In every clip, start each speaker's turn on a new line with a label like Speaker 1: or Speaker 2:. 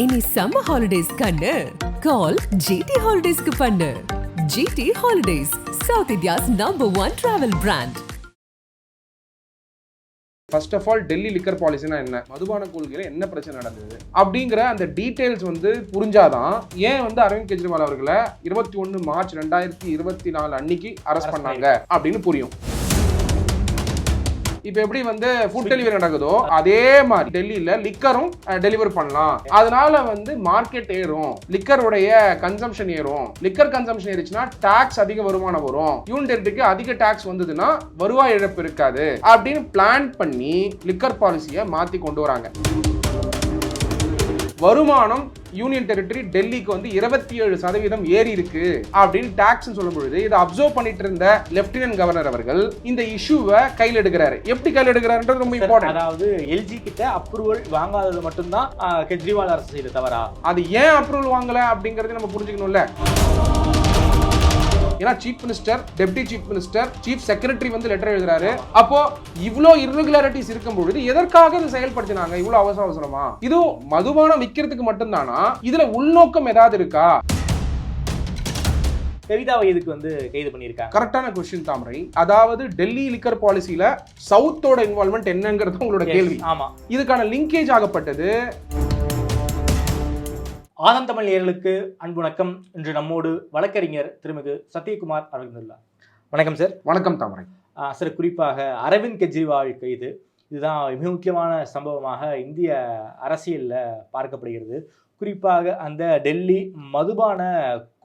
Speaker 1: இனி summer holidays கண்ணு. கால் GT ஹாலிடேஸ்க்கு பண்ணு. GT holidays south India's number one travel brand
Speaker 2: first of all Delhi liquor பாலிசினா என்ன? மதுபான கொள்கையில என்ன பிரச்சனை நடந்தது? அப்படிங்கிற அந்த டீடைல்ஸ் வந்து புரிஞ்சாதான் ஏன் வந்து அரவிந்த் கெஜ்ரிவால் அவர்களை இருபத்தி ஒன்று மார்ச் ரெண்டாயிரத்தி இருபத்தி நாலு அன்னைக்கு அரெஸ்ட் பண்ணாங்க? அப்படின்னு புரியும். இப்போ எப்படி வந்து ஃபுட் டெலிவரி நடக்குதோ அதே மாதிரி டெல்லியில லிக்கரும் டெலிவர் பண்ணலாம். அதனால வந்து மார்க்கெட் ஏறும். லிக்கருடைய கன்சம்ஷன் ஏறும். லிக்கர் கன்சம்ஷன் ஏறிச்சுன்னா டாக்ஸ் அதிக வருமானம் வரும். யூனிட்டுக்கு அதிக டாக்ஸ் வந்ததுன்னா வருவாய் இழப்பு இருக்காது. அப்படின்னு பிளான் பண்ணி லிக்கர் பாலிசியை மாத்தி கொண்டு வராங்க. வருமானம் யூனியன் டெரிட்டரி டெல்லிக்கு வந்து இருபத்தி ஏழு சதவீதம் ஏறி இருக்கு அப்படின்னு டாக்ஸ் சொல்லும் பொழுது இதை அப்சர்வ் பண்ணிட்டு இருந்த லெப்டினன்ட் கவர்னர் அவர்கள் இந்த இஷ்யூவை கையில் எடுக்கிறாரு. எப்படி கையில் எடுக்கிறாருன்றது ரொம்ப இம்பார்ட்டன்ட்
Speaker 3: அதாவது எல்ஜி கிட்ட அப்ரூவல் வாங்காதது மட்டும்தான் கெஜ்ரிவால் அரசு செய்த தவறா?
Speaker 2: அது ஏன் அப்ரூவல் வாங்கல அப்படிங்கறத நம்ம புரிஞ்சுக்கணும்ல. ஏன்னா chief minister deputy chief minister chief secretary வந்து லெட்டர் எழுதுறாரு. அப்போ இவ்ளோ irregularities இருக்கும் பொழுது எதற்காக இது செயல்படுத்தினாங்க? இவ்ளோ அவசர அவசரமா? இது மதுபானம் விற்கிறதுக்கு மட்டும்தானா? இதுல உள்நோக்கம் ஏதாவது இருக்கா?
Speaker 3: கவிதாவை இதுக்கு வந்து கைது பண்ணியிருக்காங்க.
Speaker 2: கரெக்டான கொஸ்டின் தாமரை. அதாவது டெல்லி லிக்கர் பாலிசியில சவுத்தோட இன்வால்மெண்ட் என்னங்கிறது உங்களோட கேள்வி.
Speaker 3: ஆமா.
Speaker 2: இதுக்கான லிங்கேஜ் ஆகப்பட்டது.
Speaker 3: ஆதம் தமிழ் நேயர்களுக்கு அன்பு வணக்கம் இன்று நம்மோடு வழக்கறிஞர் திருமிகு சத்யகுமார் அவர்களுள்ளார் வணக்கம் சார்.
Speaker 2: வணக்கம் தாமரை.
Speaker 3: சார் குறிப்பாக அரவிந்த் கெஜ்ரிவால் கைது. இதுதான் மிக முக்கியமான சம்பவமாக இந்திய அரசியலில் பார்க்கப்படுகிறது. குறிப்பாக அந்த டெல்லி மதுபான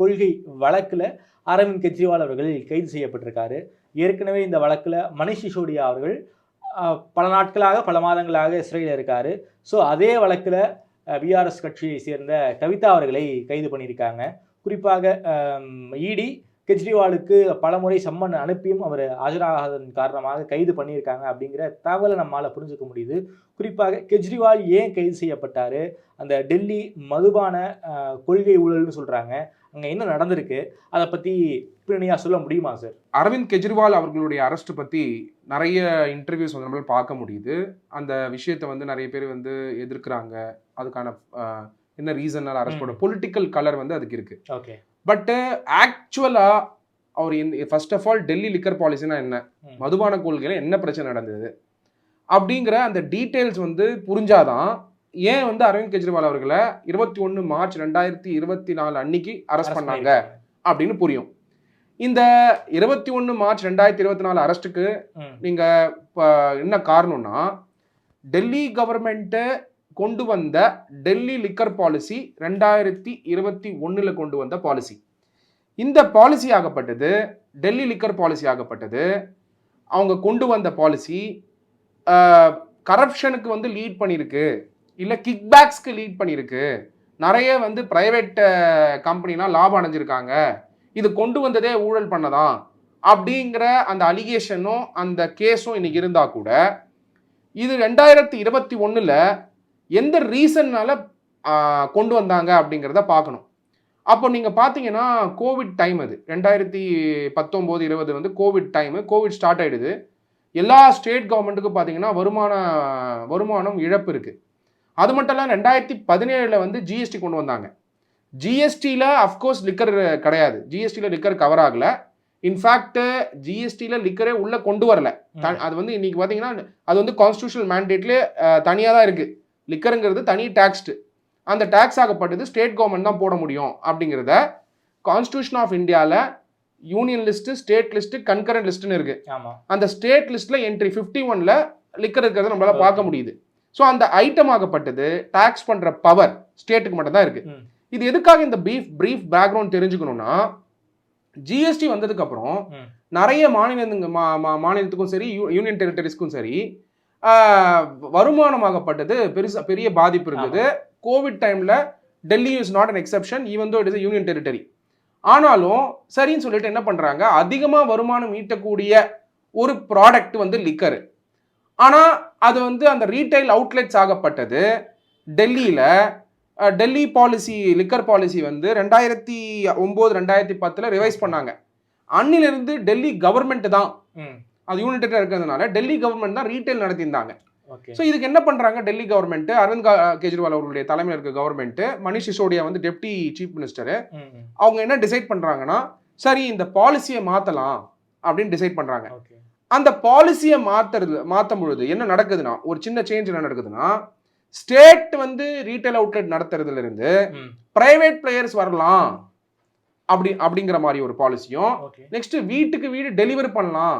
Speaker 3: கொள்கை வழக்கில் அரவிந்த் கெஜ்ரிவால் அவர்கள் கைது செய்யப்பட்டிருக்காரு. ஏற்கனவே இந்த வழக்கில் மணிஷ் சிசோடியா அவர்கள் பல நாட்களாக பல மாதங்களாக சிறையில் இருக்காரு. ஸோ அதே வழக்கில் பிஆர்எஸ் கட்சியை சேர்ந்த கவிதா அவர்களை கைது பண்ணியிருக்காங்க. குறிப்பாக இடி கெஜ்ரிவாலுக்கு பலமுறை சம்மன் அனுப்பியும் அவர் ஆஜராகாததன் காரணமாக கைது பண்ணியிருக்காங்க அப்படிங்கிற தகவலை நம்மளால் புரிஞ்சுக்க முடியுது. குறிப்பாக கெஜ்ரிவால் ஏன் கைது செய்யப்பட்டார்? அந்த டெல்லி மதுபான கொள்கை ஊழல்னு சொல்கிறாங்க அங்கே என்ன நடந்திருக்கு? அதை பற்றி பின்னணியாக சொல்ல முடியுமா சார்?
Speaker 2: அரவிந்த் கெஜ்ரிவால் அவர்களுடைய அரெஸ்ட் பற்றி நிறைய இன்டர்வியூஸ் வந்து நம்மளால பார்க்க முடியுது. அந்த விஷயத்தை வந்து நிறைய பேர் வந்து எதிர்க்கிறாங்க. அதுக்கான என்ன ரீசன்னால அரெஸ்டோட பொலிட்டிக்கல் கலர் வந்து அதுக்கு இருக்கு.
Speaker 3: ஓகே.
Speaker 2: பட் ஆக்சுவலா அவர் இந்த first of all Delhi liquor பாலிசினா என்ன. மதுபான கொள்கையில என்ன பிரச்சனை நடந்தது? அப்படிங்கிற அந்த டீடைல்ஸ் வந்து புரிஞ்சாதான் ஏன் வந்து அரவிந்த் கெஜ்ரிவால் அவர்களை இருபத்தி ஒன்று மார்ச் ரெண்டாயிரத்தி இருபத்தி நாலு அன்னைக்கு அரெஸ்ட் பண்ணாங்க? அப்படின்னு புரியும். இந்த இருபத்தி ஒன்று மார்ச் ரெண்டாயிரத்தி இருபத்தி நாலு அரெஸ்ட்டுக்கு
Speaker 3: ம்.
Speaker 2: நீங்க இப்போ என்ன காரணம்னா டெல்லி கவர்மெண்ட்டு கொண்டு வந்த டெல்லி லிக்கர் பாலிசி ரெண்டாயிரத்தி இருபத்தி ஒண்ணுல கொண்டு வந்த பாலிசி. இந்த பாலிசி ஆகப்பட்டது டெல்லி லிக்கர் பாலிசி ஆகப்பட்டது. அவங்க கொண்டு வந்த பாலிசி கரப்ஷனுக்கு வந்து லீட் பண்ணியிருக்கு இல்லை கிக்பேக்ஸ்க்கு லீட் பண்ணியிருக்கு நிறைய வந்து பிரைவேட் கம்பெனிலாம் லாபம் அடைஞ்சிருக்காங்க. இது கொண்டு வந்ததே ஊழல் பண்ணதான் அப்படிங்கிற அந்த அலிகேஷனும் அந்த கேஸும் இன்னைக்கு இருந்தா கூட இது ரெண்டாயிரத்தி இருபத்தி ஒன்றில் எந்த ரீசன்னால கொண்டு வந்தாங்க அப்படிங்கிறத பார்க்கணும். அப்போ நீங்கள் பார்த்தீங்கன்னா கோவிட் டைம் அது. ரெண்டாயிரத்தி பத்தொம்போது இருபது வந்து கோவிட் டைமு கோவிட் ஸ்டார்ட் ஆயிடுது. எல்லா ஸ்டேட் கவர்மெண்ட்டுக்கும் பார்த்தீங்கன்னா வருமான வருமானம் இழப்பு இருக்குது அது மட்டும் இல்லை ரெண்டாயிரத்தி பதினேழில் வந்து ஜிஎஸ்டி கொண்டு வந்தாங்க. ஜிஎஸ்டியில் அஃப்கோர்ஸ் லிக்கர் கிடையாது. ஜிஎஸ்டியில் லிக்கர் கவர் ஆகல. இன்ஃபேக்ட் ஜிஎஸ்டியில் லிக்கரே உள்ள கொண்டு வரல. அது வந்து இன்னைக்கு பார்த்தீங்கன்னா அது வந்து கான்ஸ்டியூஷனல் மேண்டேட்லேயே தனியாக தான் இருக்கு. லிக்கருங்கிறது தனி டேக்ஸ்டு அந்த டேக்ஸ் ஆகப்பட்டது ஸ்டேட் கவர்மெண்ட் தான் போட முடியும் அப்படிங்கிறத கான்ஸ்டியூஷன் ஆஃப் இந்தியாவில் union list state list concurrent லிஸ்ட்னு இருக்கு.
Speaker 3: ஆமாம்
Speaker 2: அந்த ஸ்டேட் லிஸ்ட்ல என்ட்ரி ஃபிஃப்டி ஒன்ல லிக்கர் இருக்கிறத நம்மளால. பார்க்க முடியுது. ஸோ அந்த ஐட்டம் ஆகப்பட்டது டாக்ஸ் பண்ற பவர் ஸ்டேட்டுக்கு மட்டும் தான் இருக்கு.
Speaker 3: ம்.
Speaker 2: இது எதுக்காக இந்த பீஃப் பிரீஃப் பேக்ரவுண்ட் தெரிஞ்சுக்கணும்னா ஜிஎஸ்டி வந்ததுக்கு அப்புறம்
Speaker 3: ம்.
Speaker 2: நிறைய மாநிலங்க மாநிலத்துக்கும் சரி யூனியன் டெரிட்டரிஸ்க்கும் சரி வருமானமாகப்பட்டது பெருசா பெரிய பாதிப்பு இருக்குது கோவிட் டைம்ல Delhi is not an exception even though it is union territory ஆனாலும் சரின்னு சொல்லிட்டு என்ன பண்றாங்க? அதிகமா வருமானம் ஈட்டக்கூடிய ஒரு ப்ராடக்ட் வந்து லிக்கர் ஆனா அது வந்து அந்த ரீட்டைல் அவுட்லெட்ஸ் ஆகப்பட்டது டெல்லியில டெல்லி பாலிசி லிக்கர் பாலிசி வந்து ரெண்டாயிரத்தி ஒன்பது ரெண்டாயிரத்தி பத்துல ரிவைஸ் பண்ணாங்க. அன்னிலிருந்து டெல்லி கவர்மெண்ட் தான். அது யூனிட்டா இருக்கிறதுனால டெல்லி கவர்மெண்ட் தான் ரீட்டைல் நடத்தியிருந்தாங்க. ஸோ இதுக்கு என்ன பண்றாங்க? டெல்லி கவர்மெண்ட் அரவிந்த் கெஜ்ரிவால் அவர்களுடைய தலைமையில் இருக்க கவர்மெண்ட் மணிஷ் சிசோடியா வந்து டெப்டி சீஃப் மினிஸ்டர். அவங்க என்ன டிசைட் பண்றாங்கன்னா சரி இந்த பாலிசியை மாத்தலாம் அப்படின்னு டிசைட் பண்றாங்க. அந்த பாலிசியை மாத்துறது மாற்றும் பொழுது என்ன நடக்குதுன்னா ஒரு சின்ன சேஞ்ச் என்ன நடக்குதுன்னா ஸ்டேட் வந்து ரீட்டைல் அவுட்லெட் நடத்துறதுல இருந்து. பிரைவேட் பிளேயர்ஸ் வரலாம். அப்படி அப்படிங்கிற மாதிரி ஒரு பாலிசியும் நெக்ஸ்ட் வீட்டுக்கு வீடு டெலிவரி பண்ணலாம்.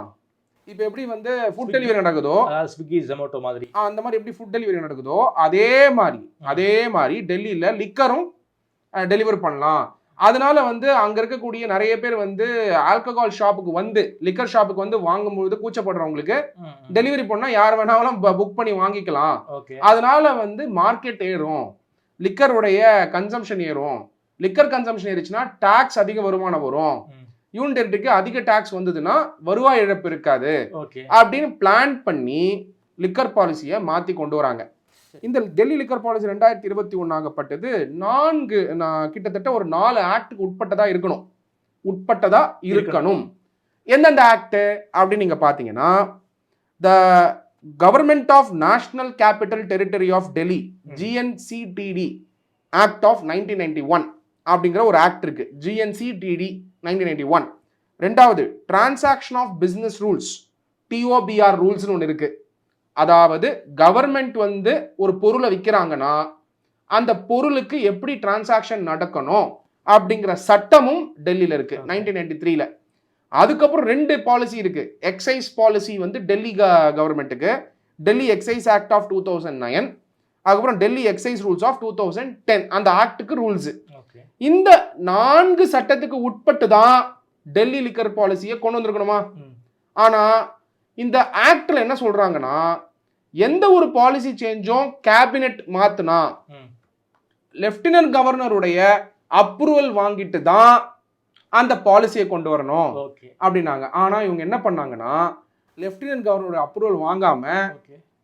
Speaker 2: இப்போ எப்படி வந்து ஃபுட் டெலிவரி நடக்குதோ
Speaker 3: ஸ்விக்கி ஜொமேட்டோ மாதிரி.
Speaker 2: அந்த மாதிரி எப்படி ஃபுட் டெலிவரி நடக்குதோ அதே மாதிரி அதே மாதிரி டெல்லியில லிக்கரும் டெலிவரி பண்ணலாம். அதனால வந்து அங்க இருக்கக்கூடிய நிறைய பேர் வந்து ஆல்கஹால் ஷாப்புக்கு வந்து லிக்கர் ஷாப்புக்கு வந்து வாங்கும்போது கூச்சப்படுறவங்களுக்கு. டெலிவரி பண்ணா யார் வேணாலும் புக் பண்ணி வாங்கிக்கலாம். அதனால வந்து மார்க்கெட் ஏறும். லிக்கருடைய கன்சம்ஷன் ஏறும். லிக்கர் கன்சம்ஷன் ஏறிச்சுன்னா டாக்ஸ் அதிக வருமானம் வரும். யூனிட் அதிக டாக்ஸ் வந்ததுன்னா வருவாய் இழப்பு இருக்காது. அப்படின்னு பிளான் பண்ணி லிக்கர் பாலிசியை மாத்தி கொண்டு வராங்க. இந்த டெல்லி லிக்கர் பாலிசி ரெண்டாயிரத்தி இருபத்தி ஆகப்பட்டது நான்கு நான் கிட்டத்தட்ட ஒரு நாலு ஆக்டுக்கு உட்பட்டதா இருக்கணும். உட்பட்டதா இருக்கணும். எந்தெந்த ஆக்ட் அப்படின்னு நீங்க பாத்தீங்கன்னா the government of national capital territory of Delhi GNCTD act of nineteen ninety one அப்படிங்கிற ஒரு ஆக்ட் இருக்கு. ஜிஎன்சிடிடி நைன்டீன் நைன்டி ஒன் ரெண்டாவது transaction of business rules TOBR ரூல்ஸ்னு ஒன்று இருக்கு. அதாவது கவர்மெண்ட் வந்து ஒரு பொருளை விற்கிறாங்கன்னா அந்த பொருளுக்கு எப்படி டிரான்சாக்ஷன் நடக்கணும் அப்படிங்கிற சட்டமும் டெல்லியில இருக்கு. நைன்டீன் நைன்டி த்ரீல அதுக்கப்புறம் ரெண்டு பாலிசி இருக்கு. எக்ஸைஸ் பாலிசி வந்து டெல்லி கவர்மெண்ட்டுக்கு Delhi excise act of two thousand nine அதுக்கப்புறம் Delhi excise rules of two thousand ten அந்த ஆக்டுக்கு ரூல்ஸ் இந்த நான்கு சட்டத்துக்கு உட்பட்டு தான் டெல்லி லிக்கர் பாலிசியை கொண்டு வந்திருக்கணுமா?
Speaker 3: ம்.
Speaker 2: ஆனா இந்த ஆக்ட்ல என்ன சொல்றாங்கன்னா எந்த ஒரு பாலிசி சேஞ்சும் கேபினெட் மாத்துனா. லெப்டினன்ட் கவர்னருடைய அப்ரூவல் வாங்கிட்டு தான் அந்த பாலிசியை கொண்டு வரணும். அப்படின்னாங்க. ஆனா இவங்க என்ன பண்ணாங்கன்னா லெப்டினன்ட் கவர்னரோட அப்ரூவல் வாங்காம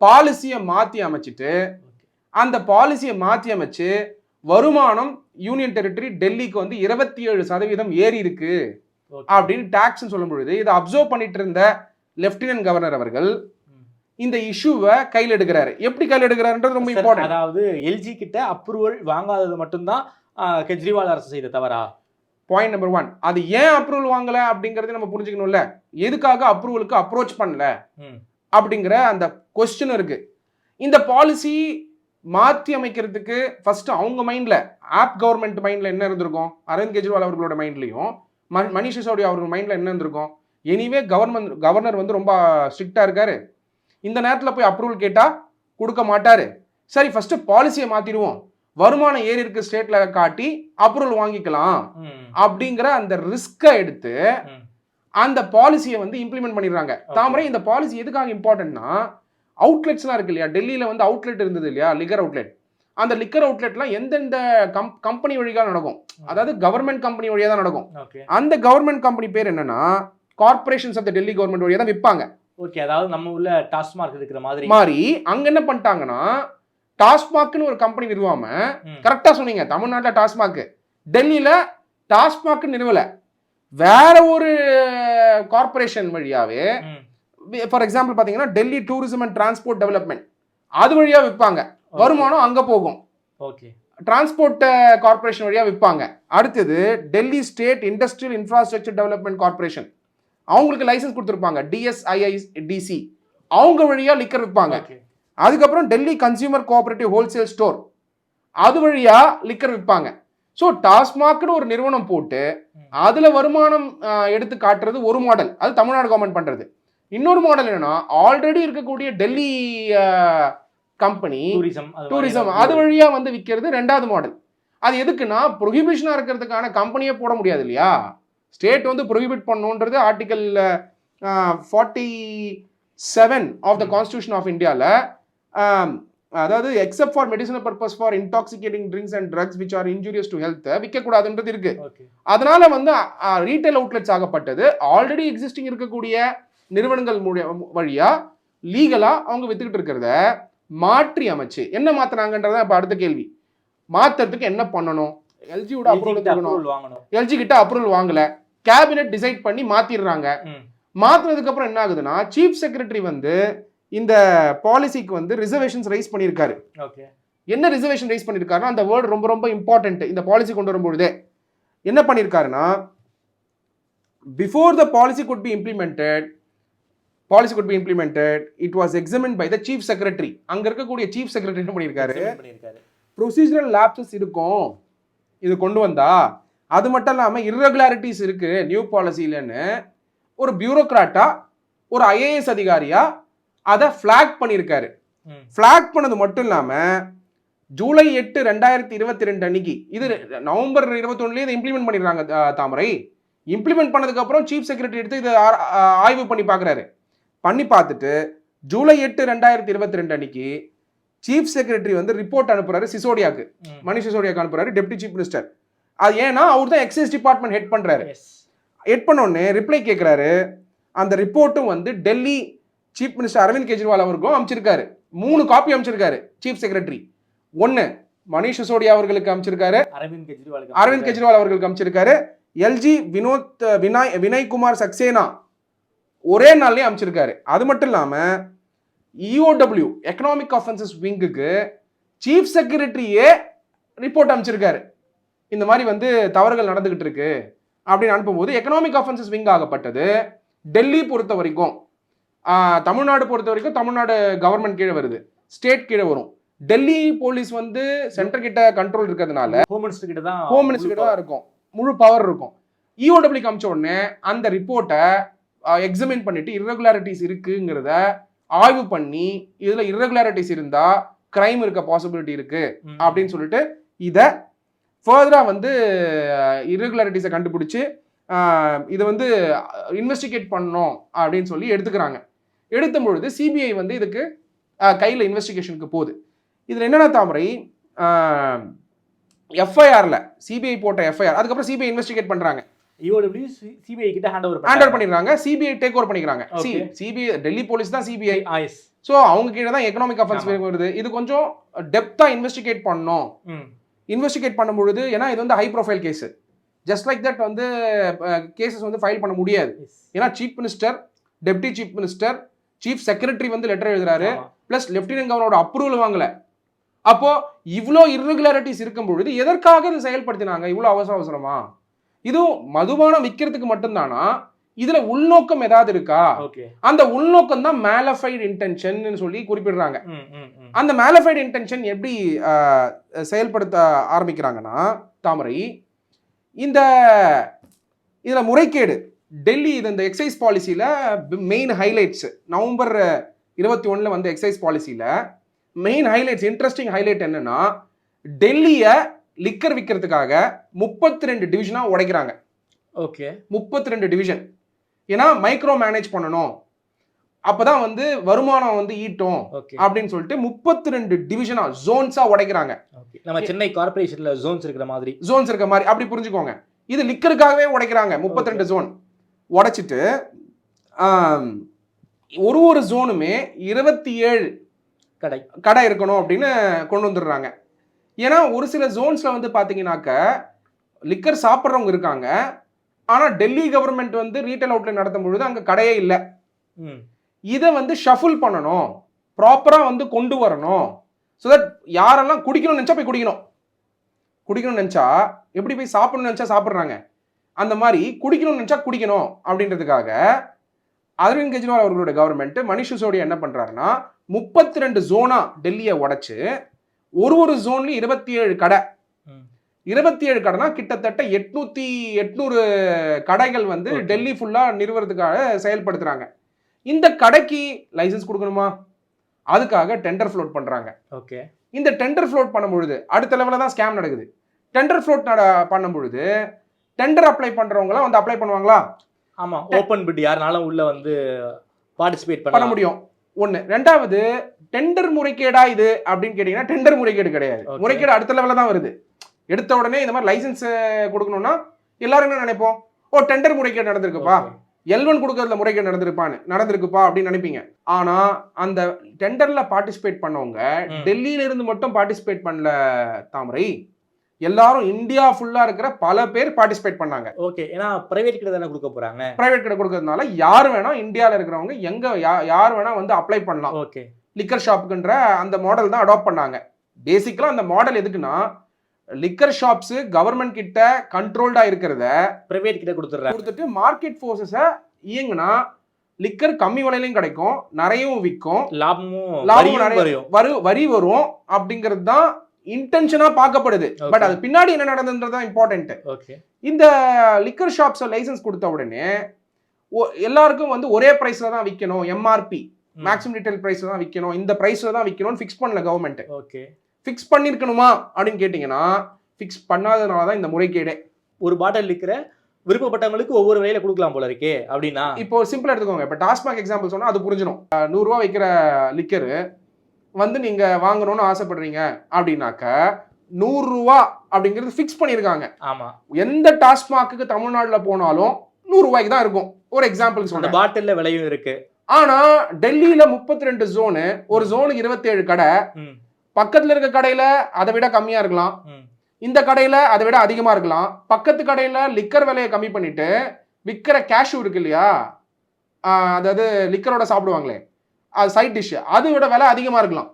Speaker 2: பாலிசியை மாத்தி அமைச்சிட்டு அந்த பாலிசியை மாற்றி அமைச்சு வருமானம் யூனியன் டெரிட்டரி டெல்லிக்கு வந்து இருபத்தி ஏழு சதவீதம் ஏறி இருக்கு அப்படின்னு டாக்ஸ் சொல்லும் பொழுது இதை அப்சர்வ் பண்ணிட்டு இருந்த லெப்டினன்ட் கவர்னர் அவர்கள். இந்த இஷ்யூவை கையில் எடுக்கிறாரு. எப்படி கையில் எடுக்கிறாருன்றது ரொம்ப இம்பார்ட்டன்ட்
Speaker 3: அதாவது எல்ஜி கிட்ட அப்ரூவல் வாங்காதது மட்டும்தான் கெஜ்ரிவால் அரசு செய்த தவறா?
Speaker 2: பாயிண்ட் நம்பர் ஒன் அது ஏன் அப்ரூவல் வாங்கல அப்படிங்கறது நம்ம புரிஞ்சுக்கணும்ல. எதுக்காக அப்ரூவலுக்கு அப்ரோச் பண்ணல. அப்படிங்கிற அந்த கொஸ்டின் இருக்கு. இந்த பாலிசி மாற்றி அமைக்கிறதுக்கு ஃபர்ஸ்ட் அவங்க மைண்ட்ல ஆப் கவர்மெண்ட் மைண்ட்ல என்ன இருந்திருக்கும்? அரவிந்த் கெஜ்ரிவால் அவர்களோட மைண்ட்லயும் மணிஷ் சிசோடியா அவர்கள் மைண்ட்ல என்ன இருந்திருக்கும்? எனிவே கவர்மெண்ட் கவர்னர் வந்து ரொம்ப ஸ்ட்ரிக்டா இருக்காரு. இந்த நேரத்தில் போய் அப்ரூவல் கேட்டா கொடுக்க மாட்டாரு. சரி ஃபர்ஸ்ட் பாலிசியை மாத்திடுவோம். வருமானம் ஏறி இருக்கு ஸ்டேட்ல காட்டி அப்ரூவல் வாங்கிக்கலாம். அப்படிங்கிற அந்த ரிஸ்கை எடுத்து. அந்த பாலிசியை வந்து இம்ப்ளிமெண்ட் பண்ணிடுறாங்க. தாமரை இந்த பாலிசி எதுக்காக இம்பார்ட்டன்ட்னா அவுட்லெட்ஸ்லாம் இருக்கு இல்லையா? டெல்லியில வந்து அவுட்லெட் இருந்தது இல்லையா? லிக்கர் அவுட்லெட் அந்த லிக்கர் அவுட்லெட்லாம் எந்தெந்த கம் கம்பெனி வழியாக நடக்கும்? அதாவது கவர்மெண்ட் கம்பெனி வழியாக தான் நடக்கும். அந்த கவர்மெண்ட் கம்பெனி பேர் என்னன்னா corporations of the Delhi government வழியாக தான் விற்பாங்க
Speaker 3: ஓகே அதாவது நம்ம உள்ள டாஸ்மார்க் இருக்கிற மாதிரி.
Speaker 2: மாதிரி அங்க என்ன பண்ணிட்டாங்கன்னா டாஸ்மாக்னு ஒரு கம்பெனி நிறுவாம. கரெக்டா சொன்னீங்க தமிழ்நாட்டில் டாஸ்மாக் டெல்லியில டாஸ்மாக் நிறுவல. வேற ஒரு கார்பரேஷன் வழியாவே. ஃபார் எக்ஸாம்பிள் பாத்தீங்கன்னா Delhi tourism and transport development அது வழியா விற்பாங்க வருமானம் அங்க போகும்.
Speaker 3: ஓகே
Speaker 2: டிரான்ஸ்போர்ட் கார்பரேஷன் வழியா விற்பாங்க அடுத்தது Delhi state industrial infrastructure development corporation அவங்களுக்கு லைசன்ஸ் கொடுத்துருப்பாங்க. டிஎஸ்ஐஐடிசி அவங்க வழியா லிக்கர் விற்பாங்க. அதுக்கப்புறம் Delhi consumer cooperative wholesale store அது வழியா லிக்கர் விற்பாங்க. ஸோ டாஸ்மாக்னு ஒரு நிறுவனம் போட்டு. அதுல வருமானம் எடுத்து காட்டுறது ஒரு மாடல் அது தமிழ்நாடு கவர்மெண்ட் பண்றது. இன்னொரு மாடல் என்னன்னா ஆல்ரெடி இருக்கக்கூடிய டெல்லி கம்பெனி
Speaker 3: டூரிசம்
Speaker 2: டூரிசம் அது வழியா. வந்து விற்கிறது ரெண்டாவது மாடல் அது எதுக்குன்னா ப்ரொஹிபிஷனா இருக்கிறதுக்கான கம்பெனியே போட முடியாது இல்லையா? ஸ்டேட் வந்து prohibit பண்ணுன்றது article forty seven of the. Constitution of இந்தியாவில் அதாவது except for medicinal purpose for intoxicating drinks and drugs which are injurious to health விற்கக்கூடாதுன்றது இருக்கு. அதனால வந்து ரீட்டைல் அவுட்லெட்ஸ் ஆகப்பட்டது. ஆல்ரெடி எக்ஸிஸ்டிங் இருக்கக்கூடிய நிறுவனங்கள் வழியா லீகலா அவங்க வித்துக்கிட்டு இருக்கிறத மாற்றி அமைச்சு. என்ன மாத்துனாங்கன்றத இப்ப அடுத்த கேள்வி. மாத்துறதுக்கு என்ன பண்ணணும்? எல்ஜியோட அப்ரூவல் எல்ஜி கிட்ட அப்ரூவல் வாங்கல. கேபினெட் டிசைட் பண்ணி மாத்திடுறாங்க. மாத்துனதுக்கு அப்புறம் என்ன ஆகுதுன்னா சீஃப் செக்ரட்டரி வந்து இந்த பாலிசிக்கு வந்து ரிசர்வேஷன்ஸ் ரைஸ் பண்ணியிருக்காரு. என்ன ரிசர்வேஷன் ரைஸ் பண்ணியிருக்காருன்னா அந்த வேர்டு ரொம்ப ரொம்ப இம்பார்ட்டன்ட் இந்த பாலிசி கொண்டு வரும்பொழுதே என்ன பண்ணியிருக்காருன்னா before the policy could be implemented policy could be implemented it was examine by the chief secretary அங்க இருக்கக்கூடிய சீஃப் செக்ரட்டரி என்ன பண்ணியிருக்காரு? ப்ரொசீஜரல் லேப்சஸ் இருக்கும். இது கொண்டு வந்தா அது மட்டும் இல்லாமல் irregularities இருக்கு நியூ பாலிசிலன்னு ஒரு பியூரோக்ராட்டா ஒரு ஐஏஎஸ் அதிகாரியா அதை ஃபிளாக் பண்ணியிருக்காரு. ஃபிளாக் பண்ணது மட்டும் இல்லாமல் ஜூலை எட்டு ரெண்டாயிரத்தி இருபத்தி ரெண்டு அன்னைக்கு இது நவம்பர் இருபத்தொன்னுலேயே இதை இம்ப்ளிமெண்ட் பண்ணிடுறாங்க தாமரை. இம்ப்ளிமெண்ட் பண்ணதுக்கப்புறம் சீஃப் செக்ரட்டரி எடுத்து இதை ஆய்வு பண்ணி பார்க்குறாரு பண்ணி பார்த்துட்டு ஜூலை எட்டு ரெண்டாயிரத்தி இருபத்தி ரெண்டு அன்னைக்கு சீஃப் செக்ரட்டரி வந்து ரிப்போர்ட் அனுப்புறாரு சிசோடியாக்கு.
Speaker 3: ம்.
Speaker 2: மணிஷ் சிசோடியாக்கு அனுப்புறாரு டெப்டி சீஃப் மினிஸ்டர் அது ஏன்னா அவர் தான் excise department head
Speaker 3: Yes.
Speaker 2: Head பண்ண உடனே ரிப்ளை கேட்குறாரு அந்த ரிப்போர்ட்டும் வந்து டெல்லி சீஃப் மினிஸ்டர் அரவிந்த் கெஜ்ரிவால் அவருக்கும் அமைச்சிருக்காரு. மூணு காப்பி அமைச்சிருக்காரு சீஃப் செக்ரட்டரி ஒன்று மணிஷ் சிசோடியா அவர்களுக்கு அமைச்சிருக்காரு.
Speaker 3: அரவிந்த் கெஜ்ரிவால்
Speaker 2: அரவிந்த் கெஜ்ரிவால் அவர்களுக்கு அமைச்சிருக்காரு. எல்ஜி வினோத் வினாய் வினய்குமார் சக்சேனா ஒரே நாள்லயே அமைச்சிருக்காரு. அது மட்டும் இல்லாம E இஓடபிள்யூ எக்கனாமிக் ஆஃபென்சஸ் விங்குக்கு சீஃப் செக்ரட்டரியே ரிப்போர்ட் அமைச்சிருக்காரு. இந்த மாதிரி வந்து தவறுகள் நடந்துகிட்டு இருக்கு அப்படின்னு அனுப்பும்போது எக்கனாமிக் ஆஃபென்சஸ் விங் ஆகப்பட்டது. டெல்லி பொறுத்த வரைக்கும் தமிழ்நாடு பொறுத்த வரைக்கும் தமிழ்நாடு கவர்மெண்ட் கீழே வருது. ஸ்டேட் கீழே வரும். டெல்லி போலீஸ் வந்து சென்டர் கிட்ட கண்ட்ரோல் இருக்கிறதுனால
Speaker 3: ஹோம் மினிஸ்டர் கிட்ட தான்
Speaker 2: ஹோம் மினிஸ்டர் கிட்ட தான் இருக்கும். முழு பவர் இருக்கும். E இஓடபிள்யூ காமிச்ச உடனே அந்த ரிப்போர்ட்டை எக்ஸாமின் பண்ணிட்டு irregularities இருக்குங்கிறத ஆய்வு பண்ணி இதுல irregularities இருந்தா கிரைம் இருக்க பாசிபிலிட்டி இருக்கு. அப்படின்னு சொல்லிட்டு இதை ஃபர்தராக வந்து irregularities-அ கண்டுபிடிச்சு இதை வந்து இன்வெஸ்டிகேட் பண்ணணும் அப்படின்னு சொல்லி எடுத்துக்கிறாங்க. எடுத்த பொழுது சிபிஐ வந்து இதுக்கு கையில் இன்வெஸ்டிகேஷனுக்கு போகுது. இதில் என்னென்ன தாமரை எஃப்ஐஆரில் சிபிஐ போட்ட எஃப்ஐஆர் அதுக்கப்புறம் சிபிஐ இன்வெஸ்டிகேட் பண்ணுறாங்க
Speaker 3: சிபிஐ கிட்ட ஹேண்ட் ஓவர்
Speaker 2: ஹேண்ட் ஓவர் பண்ணிடுறாங்க சிபிஐ டேக் ஓவர் பண்ணிக்கிறாங்க. சிபிஐ டெல்லி போலீஸ் தான் சிபிஐ ஸோ அவங்க கீழே தான் எக்கனாமிக் அஃபென்ஸ். வருது. இது கொஞ்சம் டெப்த்தாக இன்வெஸ்டிகேட் பண்ணணும்
Speaker 3: ம்.
Speaker 2: இன்வெஸ்டிகேட் பண்ணும்பொழுது ஏன்னா இது வந்து high profile case just like that வந்து கேசஸ் வந்து ஃபைல் பண்ண முடியாது. ஏன்னா chief minister deputy chief minister chief secretary வந்து லெட்டர் எழுதுறாரு. ப்ளஸ் லெப்டினன்ட் கவர்னரோட அப்ரூவல் வாங்கல. அப்போ இவ்வளோ irregularities இருக்கும் பொழுது எதற்காக இது செயல்படுத்தினாங்க? இவ்வளோ அவசர அவசரமா? இதுவும் மதுபானம் விற்கிறதுக்கு மட்டும்தானா? இதுல உள்நோக்கம் ஏதாவது இருக்கா? அந்த உள்நோக்கம் தான் மேலஃபைடு இன்டென்ஷன் சொல்லி குறிப்பிடுறாங்க. அந்த மேலஃபைடு இன்டென்ஷன் எப்படி செயல்படுத்த ஆரம்பிக்கிறாங்கன்னா தாமரை இந்த இதில் முறைகேடு. டெல்லி இது இந்த எக்ஸைஸ் பாலிசியில் மெயின் ஹைலைட்ஸ் நவம்பர் இருபத்தி ஒன்றில் வந்த எக்ஸைஸ் பாலிசியில் மெயின் ஹைலைட்ஸ் இன்ட்ரெஸ்டிங் ஹைலைட் என்னன்னா டெல்லியை லிக்கர் விற்கிறதுக்காக முப்பத்தி ரெண்டு டிவிஷனாக உடைக்கிறாங்க.
Speaker 3: ஓகே.
Speaker 2: முப்பத்தி ரெண்டு டிவிஷன் ஏன்னா மைக்ரோ மேனேஜ் பண்ணணும். அப்பதான் வந்து வருமானம் வந்து ஈட்டும் அப்படின்னு சொல்லிட்டு முப்பத்தி ரெண்டு டிவிஷனா ஜோன்ஸா உடைக்கிறாங்க.
Speaker 3: நம்ம சென்னை கார்ப்பரேஷன்ல ஜோன்ஸ் இருக்கிற மாதிரி.
Speaker 2: ஜோன்ஸ் இருக்க மாதிரி அப்படி புரிஞ்சுக்கோங்க. இது லிக்கருக்காகவே உடைக்கிறாங்க முப்பத்தி ரெண்டு ஜோன் உடைச்சிட்டு ஒரு ஒரு ஜோனுமே இருபத்தி ஏழு
Speaker 3: கடை.
Speaker 2: கடை இருக்கணும் அப்படின்னு கொண்டு வந்துடுறாங்க. ஏன்னா ஒரு சில ஜோன்ஸ்ல வந்து பாத்தீங்கன்னாக்க லிக்கர் சாப்பிட்றவங்க இருக்காங்க. ஆனா டெல்லி கவர்மெண்ட் வந்து ரீட்டைல் அவுட்லெட் நடத்தும் பொழுது அங்க கடையே இல்லை. இதை வந்து ஷஃபிள் பண்ணணும். ப்ராப்பராக வந்து கொண்டு வரணும். ஸோ தட் யாரெல்லாம் குடிக்கணும்னு நினச்சா போய் குடிக்கணும். குடிக்கணும்னு நினச்சா எப்படி போய் சாப்பிடணும்னு நினச்சா சாப்பிட்றாங்க. அந்த மாதிரி குடிக்கணும்னு நினச்சா குடிக்கணும் அப்படின்றதுக்காக அரவிந்த் கெஜ்ரிவால் அவர்களோட கவர்மெண்ட் மணிஷ் சிசோடியா என்ன பண்ணுறாருன்னா முப்பத்தி ரெண்டு ஜோனா டெல்லியை உடைச்சு ஒரு ஒரு ஜோன்லையும் இருபத்தி ஏழு கடை. இருபத்தி ஏழு கடைனா கிட்டத்தட்ட எட்நூத்தி எட்நூறு கடைகள் வந்து. டெல்லி ஃபுல்லா நிறுவனத்துக்காக செயல்படுத்துறாங்க. இந்த கடைக்கு லைசென்ஸ் கொடுக்கணுமா? அதுக்காக டெண்டர் ஃப்ளோட் பண்றாங்க.
Speaker 3: ஓகே.
Speaker 2: இந்த டெண்டர் ஃப்ளோட் பண்ணும் பொழுது அடுத்த லெவலில் தான் ஸ்கேம் நடக்குது. டெண்டர் ஃப்ளோட் நட பண்ணும் பொழுது டெண்டர் அப்ளை பண்றவங்களாம் வந்து அப்ளை பண்ணுவாங்களா?
Speaker 3: ஆமா ஓபன் பிட் யாருனாலும் உள்ள வந்து பார்ட்டிசிபேட்
Speaker 2: பண்ண முடியும். ஒண்ணு. ரெண்டாவது டெண்டர் முறைகேடா இது அப்படின்னு கேட்டீங்கன்னா டெண்டர் முறைகேடு கிடையாது. முறைகேடு அடுத்த லெவலில் தான் வருது. எடுத்த உடனே இந்த மாதிரி லைசென்ஸ் கொடுக்கணும்னா எல்லாரும் என்ன நினைப்போம்? ஓ டெண்டர் முறைகேடு நடந்திருக்குப்பா. எல் ஒன் கொடுக்கறதுல முறைகேடு நடந்திருப்பான்னு நடந்திருக்குப்பா அப்படின்னு நினைப்பீங்க. ஆனா அந்த டெண்டர்ல பார்ட்டிசிபேட் பண்ணவங்க. டெல்லியில இருந்து மட்டும் பார்ட்டிசிபேட் பண்ணல தாமரை. எல்லாரும் இந்தியா ஃபுல்லா இருக்கிற பல பேர் பார்ட்டிசிபேட் பண்ணாங்க.
Speaker 3: ஓகே ஏன்னா பிரைவேட் கிட்ட தானே கொடுக்க போறாங்க?
Speaker 2: பிரைவேட் கிட்ட கொடுக்கறதுனால யார் வேணா இந்தியால இருக்கிறவங்க எங்க யார் வேணா வந்து அப்ளை பண்ணலாம்.
Speaker 3: ஓகே
Speaker 2: லிக்கர் ஷாப்புக்குன்ற அந்த மாடல் தான் அடாப்ட் பண்ணாங்க. பேசிக்கலா அந்த மாடல் எதுக்குன்னா லிக்கர் ஷாப்ஸ் கவர்மெண்ட் கிட்ட கண்ட்ரோல்டா இருக்கிறத
Speaker 3: பிரைவேட் கிட்ட கொடுத்துட்றாங்க
Speaker 2: கொடுத்துட்டு மார்க்கெட் ஃபோர்ஸஸை இயங்குனா லிக்கர் கம்மி விலையிலையும் கிடைக்கும் நிறையவும் விற்கும்
Speaker 3: லாபமும் வரியும்
Speaker 2: நிறைய-
Speaker 3: வரையும்
Speaker 2: வரு வரி வரும் அப்படிங்கிறது தான் இன்டென்ஷனா பார்க்கப்படுது. பட் அது பின்னாடி என்ன நடந்ததுன்றது தான் இம்பார்ட்டன்ட்
Speaker 3: ஓகே
Speaker 2: இந்த லிக்கர் ஷாப்ஸ் லைசன்ஸ் கொடுத்த உடனே எல்லாருக்கும் வந்து ஒரே பிரைஸ்ல தான் விற்கணும் எம்ஆர்பி மேக்ஸிமம் ரீட்டைல் பிரைஸ்ல தான் விற்கணும் இந்த பிரைஸ்ல தான் விற்கணும்னு ஃபிக்ஸ் பண்ணல கவர்மெண்ட்
Speaker 3: ஓகே
Speaker 2: ஃபிக்ஸ் பண்ணிருக்கணுமா அப்படின்னு கேட்டிங்கன்னா ஃபிக்ஸ் பண்ணாதனால தான் இந்த முறைகேடே
Speaker 3: ஒரு பாட்டில் இருக்கிற விருப்பப்பட்டவங்களுக்கு ஒவ்வொரு விலையில கொடுக்கலாம் போல இருக்கே அப்படின்னா?
Speaker 2: இப்போ சிம்பிளா எடுத்துக்கோங்க. இப்போ டாஸ்மாக் எக்ஸாம்பிள் சொன்னா அது புரிஞ்சிடும். நூறுரூவா விற்கிற லிக்கரு வந்து நீங்க வாங்கணும்னு ஆசைப்படுறீங்க அப்படின்னாக்க நூறுரூவா அப்படிங்கிறது ஃபிக்ஸ் பண்ணியிருக்காங்க
Speaker 3: ஆமா.
Speaker 2: எந்த டாஸ்மாக்கு தமிழ்நாட்டுல போனாலும் நூறு ரூபாய்க்கு தான் இருக்கும். ஒரு எக்ஸாம்பிள் சொல்றேன்.
Speaker 3: பாட்டில்ல விலையும் இருக்கு.
Speaker 2: ஆனா டெல்லியில முப்பத்தி ரெண்டு ஜோனு ஒரு ஜோனுக்கு இருபத்தேழு கடை. பக்கத்துல இருக்க கடையில அதை விட கம்மியா இருக்கலாம். இந்த கடையில அதை விட அதிகமா இருக்கலாம். பக்கத்து கடையில லிக்கர் விலையை கம்மி பண்ணிட்டு விற்கிற கேஷ்யூ இருக்கு இல்லையா? அதாவது லிக்கரோட சாப்பிடுவாங்களே. அது சைட் டிஷ் அது விட விலை அதிகமா இருக்கலாம்.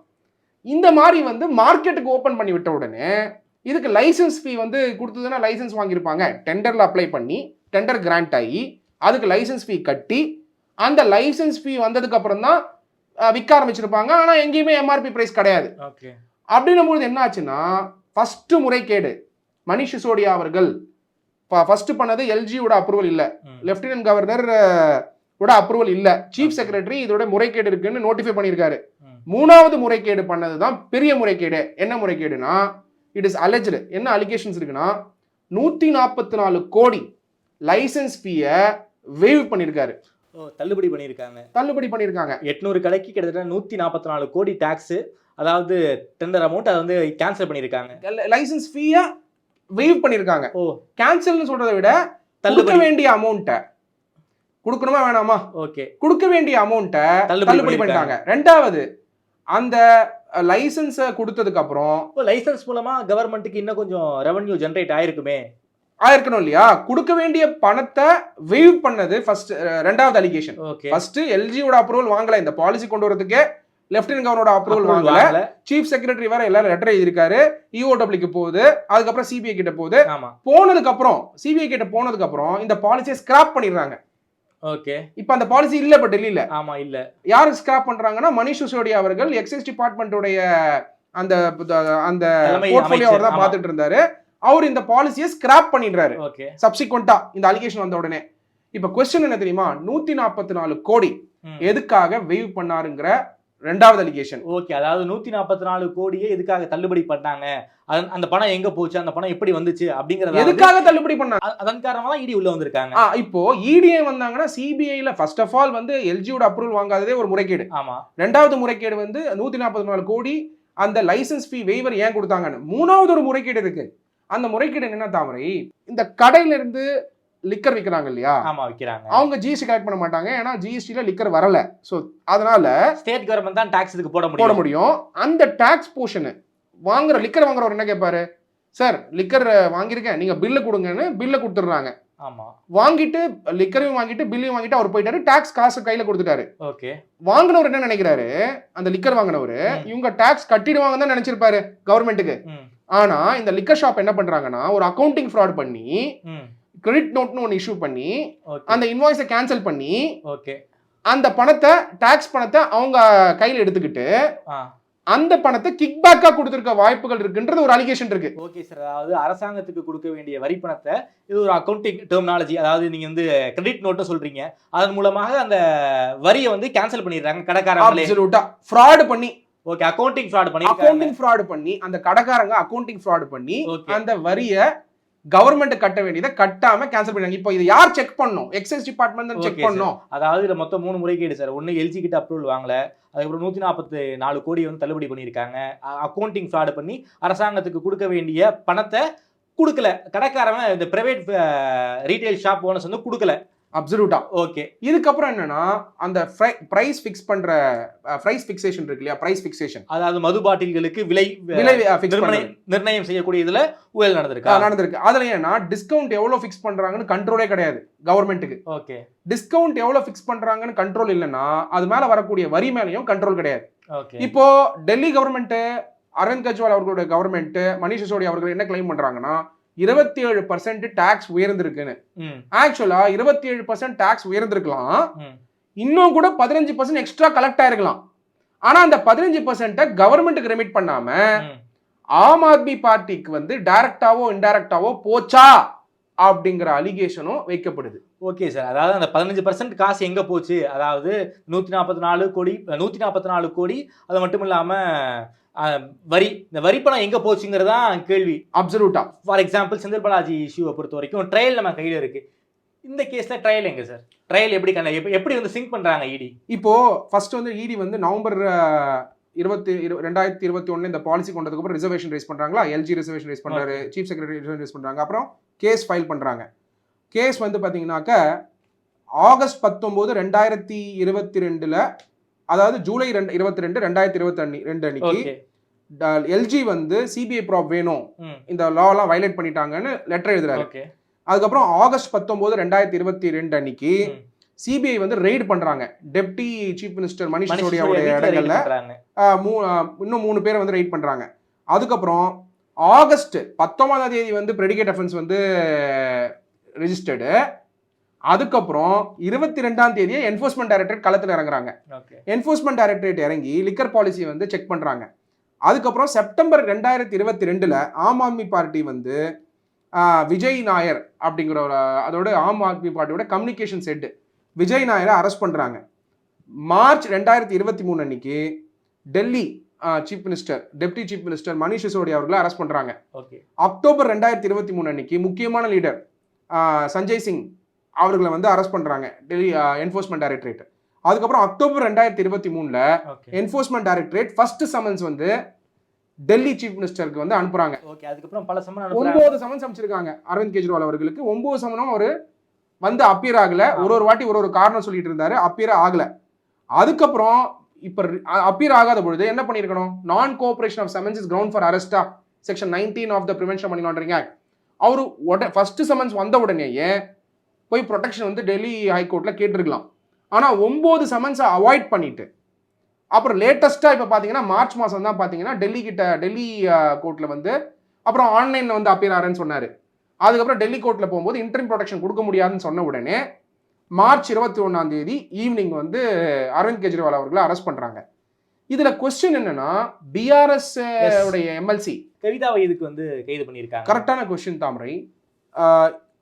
Speaker 2: இந்த மாதிரி வந்து மார்க்கெட்டுக்கு ஓப்பன் பண்ணி விட்ட உடனே இதுக்கு லைசன்ஸ் ஃபீ வந்து கொடுத்ததுன்னா லைசன்ஸ் வாங்கியிருப்பாங்க. டெண்டரில் அப்ளை பண்ணி டெண்டர் கிராண்ட் ஆகி அதுக்கு லைசன்ஸ் ஃபீ கட்டி அந்த லைசன்ஸ் ஃபீ வந்ததுக்கு அப்புறம் தான் விற்க ஆரம்பிச்சிருப்பாங்க. ஆனால் எங்கேயுமே எம்ஆர்பி பிரைஸ் கிடையாது. அப்படின்னும் பொழுது என்ன ஆச்சுன்னா ஃபர்ஸ்ட் முறைகேடு. மணிஷ் சிசோடியா அவர்கள் ஃபர்ஸ்ட் பண்ணது எல்ஜியோட அப்ரூவல் இல்ல. லெப்டினன்ட் கவர்னர் ஓட அப்ரூவல் இல்ல. சீஃப் செக்ரட்டரி இதோட முறைகேடு இருக்குன்னு நோட்டிஃபை பண்ணியிருக்காரு. மூணாவது முறைகேடு பண்ணது தான் பெரிய முறைகேடு. என்ன முறைகேடுனா இட் இஸ் அலெஜ்டு என்ன அலிகேஷன்ஸ் இருக்குன்னா நூத்தி நாற்பத்தி நாலு கோடி லைசன்ஸ் ஃபீயை வேவ் பண்ணியிருக்காரு
Speaker 3: தள்ளுபடி பண்ணியிருக்காங்க.
Speaker 2: தள்ளுபடி பண்ணியிருக்காங்க.
Speaker 3: எட்நூறு கடைக்கு கிட்டத்தட்ட நூத்தி நாற்பத்தி நாலு கோடி டாக்ஸ் அதாவது டெண்டர் அமௌண்ட் அதை வந்து கேன்சல் பண்ணியிருக்காங்க.
Speaker 2: லைசன்ஸ் ஃபீயை வேவ் பண்ணியிருக்காங்க.
Speaker 3: ஓ.
Speaker 2: கேன்சல்னு சொல்றதை விட
Speaker 3: தள்ளுபடி.
Speaker 2: வேண்டிய அமௌண்ட்டை கொடுக்கணுமா வேணாமா?
Speaker 3: ஓகே.
Speaker 2: கொடுக்க வேண்டிய அமௌண்ட்டை
Speaker 3: தள்ளுபடி
Speaker 2: பண்ணிட்டாங்க. ரெண்டாவது அந்த லைசன்ஸை கொடுத்ததுக்கு அப்புறம்
Speaker 3: லைசன்ஸ் மூலமா கவர்மெண்ட்டுக்கு இன்னும் கொஞ்சம் ரெவன்யூ ஜென்ரேட் ஆயிருக்குமே.
Speaker 2: ஆயிருக்கணும் இல்லையா? கொடுக்க வேண்டிய பணத்தை வேவ் பண்ணது ஃபர்ஸ்ட் ரெண்டாவது அலிகேஷன் ஃபர்ஸ்ட் எல்ஜியோட அப்ரூவல் வாங்கல. இந்த பாலிசி கொண்டு வரதுக்கே லெப்டினன்ட் கவர்னரோட அப்ரூவல் வாங்கல. சீஃப் செக்ரட்டரி வேற எல்லாரும் லெட்டர் எழுதியிருக்காரு. E இஓடபிள்யூக்கு போகுது. அதுக்கப்புறம் சிபிஐ கிட்ட போகுது. போனதுக்கு அப்புறம் சிபிஐ கிட்ட போனதுக்கு அப்புறம் இந்த பாலிசியை ஸ்கிராப் பண்ணிடுறாங்க.
Speaker 3: ஓகே
Speaker 2: இப்போ அந்த பாலிசி இல்ல இப்ப டெல்லியில
Speaker 3: ஆமா இல்ல.
Speaker 2: யாரு ஸ்கிராப் பண்றாங்கன்னா மணிஷ் சிசோடியா அவர்கள் எக்ஸைஸ் டிபார்ட்மெண்ட்டுடைய அந்த அந்த போர்ட்ஃபோலியோ அவர் தான் பார்த்துட்டு இருந்தாரு. அவர் இந்த பாலிசியை ஸ்கிராப் பண்ணிடுறாரு. சப்சிக்வெண்டா இந்த அலிகேஷன் வந்த உடனே. இப்ப கொஸ்டின் என்ன தெரியுமா? நூத்தி நாற்பத்தி நாலு கோடி. எதுக்காக வெய்வ் பண்ணாருங்கிற ரெண்டாவது அலிகேஷன்
Speaker 3: ஓகே அதாவது நூத்தி நாற்பத்தி நாலு கோடியே எதுக்காக தள்ளுபடி பண்ணாங்க? அந்த பணம் எங்க போச்சு? அந்த பணம் எப்படி வந்துச்சு? அப்படிங்கறத
Speaker 2: எதுக்காக தள்ளுபடி பண்ணாங்க
Speaker 3: அதன் காரணமா தான் இடி உள்ள வந்திருக்காங்க.
Speaker 2: இப்போ இடிஏ வந்தாங்கன்னா சிபிஐல ஃபர்ஸ்ட் ஆஃப் ஆல் வந்து எல்ஜியோட அப்ரூவல் வாங்காததே ஒரு முறைகேடு.
Speaker 3: ஆமா.
Speaker 2: ரெண்டாவது முறைகேடு வந்து நூத்தி நாற்பத்தி நாலு கோடி அந்த லைசன்ஸ் ஃபீ வெய்வர் ஏன் கொடுத்தாங்கன்னு. மூணாவது ஒரு முறைகேடு இருக்கு அந்த முறைகேடு என்ன தாமரை? இந்த கடையில இருந்து லிக்கர் விற்கிறாங்க இல்லையா?
Speaker 3: ஆமா வைக்கிறாங்க.
Speaker 2: அவங்க ஜிஎஸ்டி கலெக்ட் பண்ண மாட்டாங்க. ஏன்னா ஜிஎஸ்டில லிக்கர் வரல. ஸோ அதனால
Speaker 3: ஸ்டேட் கவர்மெண்ட் தான் டாக்ஸ் இதுக்கு போட
Speaker 2: போட
Speaker 3: முடியும்.
Speaker 2: முடியும். அந்த டாக்ஸ் போர்ஷனு வாங்குற லிக்கர் வாங்குறவர் என்ன கேட்பாரு சார் லிக்கர் வாங்கியிருக்கேன். நீங்க பில்லு கொடுங்கன்னு பில்லை கொடுத்துட்றாங்க.
Speaker 3: ஆமா.
Speaker 2: வாங்கிட்டு லிக்கரையும் வாங்கிட்டு பில்லையும் வாங்கிட்டு அவர் போயிட்டாரு. டாக்ஸ் காசு கையில கொடுத்துட்டாரு.
Speaker 3: ஓகே
Speaker 2: வாங்கினவர் என்ன நினைக்கிறாரு? அந்த லிக்கர் வாங்கினவர். இவங்க டாக்ஸ் கட்டிடுவாங்கன்னு தான் நினைச்சிருப்பாரு கவர்மெண்ட்டுக்கு ஆனா இந்த லிக்கர் ஷாப் என்ன பண்றாங்கன்னா ஒரு அக்கவுண்டிங் ஃப்ராட் பண்ணி
Speaker 3: ம்.
Speaker 2: கிரெடிட் நோட்னு ஒன்று இஷ்யூ பண்ணி அந்த இன்வாய்ஸை கேன்சல் பண்ணி
Speaker 3: ஓகே.
Speaker 2: அந்த பணத்தை டாக்ஸ் பணத்தை அவங்க கையில் எடுத்துக்கிட்டு அந்த பணத்தை கிக் பேக்கா கொடுத்துருக்க வாய்ப்புகள் இருக்குன்றது ஒரு அலிகேஷன் இருக்கு.
Speaker 3: ஓகே சார் அதாவது அரசாங்கத்துக்கு கொடுக்க வேண்டிய வரி பணத்தை இது ஒரு அக்கௌண்டிங் டெர்மினாலஜி அதாவது நீங்க வந்து கிரெடிட் நோட்டும் சொல்றீங்க. அதன் மூலமாக அந்த வரியை வந்து கேன்சல் பண்ணிடுறாங்க கடைக்காரங்களே.
Speaker 2: ஃப்ராட் பண்ணி
Speaker 3: ஓகே அக்கௌண்டிங் ஃப்ராட் பண்ணிருக்காங்க.
Speaker 2: அக்கவுண்டிங் ஃப்ராட் பண்ணி அந்த கடைக்காரங்க அக்கவுண்டிங் ஃப்ராட் பண்ணி அந்த வரியை கவர்மெண்ட் கட்ட வேண்டியதை கட்டாம கேன்சல் பண்ணாங்க இப்போ இது யார் செக் பண்ணும் எக்ஸைஸ் டிபார்ட்மெண்ட் செக். பண்ணும்
Speaker 3: அதாவது இதுல மொத்தம் மூணு முறைகேடு சார் ஒன்று எல்ஜி கிட்ட அப்ரூவல் வாங்கல. அதுக்கப்புறம் நூற்றி நாற்பத்தி நாலு கோடி வந்து தள்ளுபடி பண்ணியிருக்காங்க. அக்கௌண்டிங் ஃப்ராடு பண்ணி அரசாங்கத்துக்கு கொடுக்க வேண்டிய பணத்தை கொடுக்கல. கடைக்காரன் இந்த பிரைவேட் ரீட்டைல் ஷாப் ஓனர்ஸ் வந்து கொடுக்கல.
Speaker 2: அப்சல்யூட்டா
Speaker 3: ஓகே
Speaker 2: இதுக்கப்புறம் என்னன்னா அந்த பிரைஸ் ஃபிக்ஸ் பண்ற பிரைஸ் ஃபிக்சேஷன் இருக்கு இல்லையா? பிரைஸ் ஃபிக்சேஷன்
Speaker 3: அதாவது மது பாட்டில்களுக்கு விலை
Speaker 2: விலை
Speaker 3: நிர்ணயம் செய்யக்கூடிய இதுல ஊழல் நடந்திருக்கா?
Speaker 2: நடந்திருக்கு. அதுல ஏன்னா டிஸ்கவுண்ட் எவ்வளவு ஃபிக்ஸ் பண்றாங்கன்னு கண்ட்ரோலே கிடையாது கவர்மெண்ட்டுக்கு
Speaker 3: ஓகே
Speaker 2: டிஸ்கவுண்ட் எவ்வளவு ஃபிக்ஸ் பண்றாங்கன்னு கண்ட்ரோல் இல்லைன்னா அது மேல வரக்கூடிய வரி மேலயும் கண்ட்ரோல் கிடையாது. இப்போ டெல்லி கவர்மெண்ட் அரவிந்த் கெஜ்ரிவால் அவர்களுடைய கவர்மெண்ட் மணிஷ் சிசோடியா அவர்கள் என்ன கிளைம் பண்றாங்கன்னா இருபத்தி ஏழு பர்சன்ட் டாக்ஸ் உயர்ந்திருக்குன்னு ஆக்சுவலா இருபத்தி ஏழு பர்சன்ட் டாக்ஸ் உயர்ந்திருக்கலாம். இன்னும் கூட பதினஞ்சு பர்சன்ட் எக்ஸ்ட்ரா கலெக்ட் ஆயிருக்கலாம். ஆனா அந்த பதினஞ்சு பர்சன்ட்டை கவர்மெண்ட்டுக்கு ரெமிட் பண்ணாம. ஆம் ஆத்மி பார்ட்டிக்கு வந்து டைரக்டாவோ இன்டைரக்டாவோ போச்சா? அப்படிங்கிற அலிகேஷனும் வைக்கப்படுது.
Speaker 3: ஓகே சார் அதாவது அந்த பதினஞ்சு பர்சன்ட் காசு எங்க போச்சு? அதாவது நூத்தி நாற்பத்தி நாலு கோடி நூத்தி நாற்பத்தி நாலு கோடி அது மட்டும் இல்லாம அஹ், வரி இந்த வரி பணம் எங்க போச்சுங்கிறதான் கேள்வி.
Speaker 2: அப்சல்யூட்டா
Speaker 3: ஃபார் எக்ஸாம்பிள் செந்தில் பாலாஜி இஷ்யூவை பொறுத்த வரைக்கும் ட்ரையல் நம்ம கையில இருக்கு. இந்த கேஸ்ல ட்ரையல் எங்க சார் ட்ரையல் எப்படி கண்ட எப்படி- வந்து சிங்க் பண்றாங்க E இடி
Speaker 2: இப்போ ஃபர்ஸ்ட் வந்து இடி வந்து நவம்பர் இருபத்தி இரு- ரெண்டாயிரத்தி இருபத்தி ஒண்ணு இந்த பாலிசி கொண்டதுக்கு அப்புறம் ரிசர்வேஷன் ரைஸ் பண்றாங்களா? எல்ஜி ரிசர்வேஷன் ரைஸ் பண்றாரு சீஃப் செக்ரட்டரி ரிசர்வேஷன் ரைஸ் பண்றாங்க. அப்புறம் கேஸ் ஃபைல் பண்றாங்க. கேஸ் வந்து பாத்தீங்கன்னாக்க ஆகஸ்ட் பத்தொன்பது ரெண்டாயிரத்தி இருபத்தி ரெண்டுல அதாவது ஜூலை ரெண்டு இருபத்தி ரெண்டு ரெண்டாயிரத்தி இருபத்தி அன்னி ரெண்டு அன்னைக்கு எல்ஜி வந்து சிபிஐ ப்ராப் வேணும். இந்த லாலாம் வயலேட் பண்ணிட்டாங்கன்னு லெட்டர் எழுதுறாரு. அதுக்கப்புறம் ஆகஸ்ட் பத்தொன்பது ரெண்டாயிரத்தி இருபத்தி ரெண்டு அன்னைக்கு. சிபிஐ வந்து ரெய்டு பண்றாங்க. டெப்டி சீஃப் மினிஸ்டர் மணிஷ் சிசோடியாவுடைய இடங்கள்ல இன்னும் மூணு பேரை வந்து ரைட் பண்றாங்க. அதுக்கப்புறம் ஆகஸ்ட் பத்தொன்பதாம் தேதி வந்து ப்ரெடிகேட் அஃபென்ஸ் வந்து ரெஜிஸ்டர்டு அதுக்கப்புறம் இருபத்தி ரெண்டாம் தேதியே என்ஃபோர்ஸ்மெண்ட் டைரக்டரேட் களத்தில் இறங்குறாங்க. என்ஃபோர்ஸ்மெண்ட் டைரக்டரேட் இறங்கி லிக்கர் பாலிசி வந்து செக் பண்றாங்க. அதுக்கப்புறம் செப்டம்பர் ரெண்டாயிரத்தி இருபத்தி ரெண்டுல ஆம் ஆத்மி பார்ட்டி வந்து விஜய் நாயர் அப்படிங்கிற ஒரு அதோட ஆம் ஆத்மி பார்ட்டியோட கம்யூனிகேஷன் செட் விஜய் நாயரை அரெஸ்ட் பண்றாங்க. மார்ச் ரெண்டாயிரத்தி இருபத்தி மூணு அன்னைக்கு Delhi chief minister deputy chief minister Manish Sisodia அவர்களை அரெஸ்ட் பண்றாங்க.
Speaker 3: ஓகே.
Speaker 2: அக்டோபர் ரெண்டாயிரத்தி இருபத்தி மூணு அன்னைக்கு முக்கியமான லீடர் சஞ்சய் சிங் அவர்களை வந்து அரெஸ்ட் பண்றாங்க. டெல்லி என்ஃபோர்ஸ்மெண்ட் டைரக்டரேட் அதுக்கப்புறம் அக்டோபர் ரெண்டாயிரத்தி இருபத்தி மூணுல என்ஃபோர்ஸ்மெண்ட் டைரக்டரேட் ஃபர்ஸ்ட் சமன்ஸ் வந்து டெல்லி சீஃப் மினிஸ்டருக்கு வந்து அனுப்புறாங்க.
Speaker 3: ஓகே அதுக்கப்புறம் பல அனுப்புறாங்க.
Speaker 2: ஒன்பது சமன்ஸ் அமைச்சிருக்காங்க அரவிந்த் கெஜ்ரிவால் அவர்களுக்கு. ஒன்பது சமனும் ஒரு வந்து அப்பியர் ஆகல. ஒரு ஒரு வாட்டி ஒரு ஒரு காரணம் சொல்லிட்டு இருந்தாரு அப்பியர் ஆகல. அதுக்கப்புறம் இப்ப அப்பியர் ஆகாத பொழுது என்ன பண்ணிருக்கணும் நான் cooperation of summons is ground for அரெஸ்டா section nineteen of the prevention money laundering act அவரு ஃபர்ஸ்ட் சமன்ஸ் வந்த உடனேயே போய் ப்ரொடெக்ஷன் வந்து டெல்லி ஹைகோர்ட்ல கேட்டிருக்கலாம். ஆனா ஒன்பது சமன்ஸை அவாய்ட் பண்ணிட்டு அப்புறம் லேட்டஸ்ட்டாக இப்போ பார்த்தீங்கன்னா மார்ச் மாதம் தான் பார்த்தீங்கன்னா டெல்லி கிட்ட டெல்லி கோர்ட்டில் வந்து அப்புறம் ஆன்லைனில் வந்து அப்பியர் ஆறேன்னு சொன்னார். அதுக்கப்புறம் டெல்லி கோர்ட்டில் போகும்போது இன்டர்ன் ப்ரொடெக்ஷன் கொடுக்க முடியாதுன்னு சொன்ன உடனே மார்ச் இருபத்தி ஒன்றாம் தேதி ஈவினிங் வந்து அரவிந்த் கெஜ்ரிவால் அவர்களை அரெஸ்ட் பண்ணுறாங்க இதில் கொஸ்டின் என்னன்னா பிஆர்எஸ் உடைய எம்எல்சி
Speaker 3: கவிதாவை இதுக்கு வந்து கைது பண்ணியிருக்காங்க?
Speaker 2: கரெக்டான கொஸ்டின் தாமரை.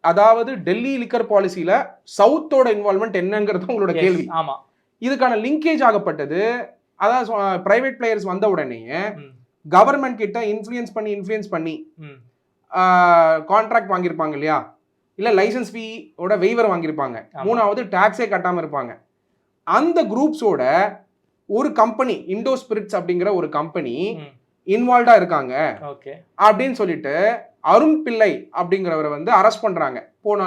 Speaker 2: அதாவது டெல்லி லிக்கர் பாலிசியில சவுத்தோட இன்வால்மெண்ட் என்னங்கிறது உங்களோட கேள்வி.
Speaker 3: ஆமா.
Speaker 2: இதுக்கான லிங்கேஜ் ஆகப்பட்டது. அதாவது பிரைவேட் பிளேயர்ஸ் வந்த உடனேயே
Speaker 3: ம்,
Speaker 2: கவர்மெண்ட் கிட்ட இன்ஃப்ளூயன்ஸ் பண்ணி இன்ஃப்ளூயன்ஸ் பண்ணி கான்ட்ராக்ட் வாங்கியிருப்பாங்க இல்லையா? இல்ல லைசன்ஸ் ஃபீ ஓட வெய்வர் வாங்கியிருப்பாங்க. மூணாவது டாக்ஸே கட்டாம இருப்பாங்க. அந்த குரூப்ஸோட ஒரு கம்பெனி இண்டோ ஸ்பிரிட்ஸ் அப்படிங்கிற ஒரு கம்பெனி
Speaker 3: ம்.
Speaker 2: இன்வால்வ்டா இருக்காங்க. அப்படின்னு சொல்லிட்டு அருண் பிள்ளை அப்படிங்கிறவரை வந்து அரெஸ்ட் பண்றாங்க. போன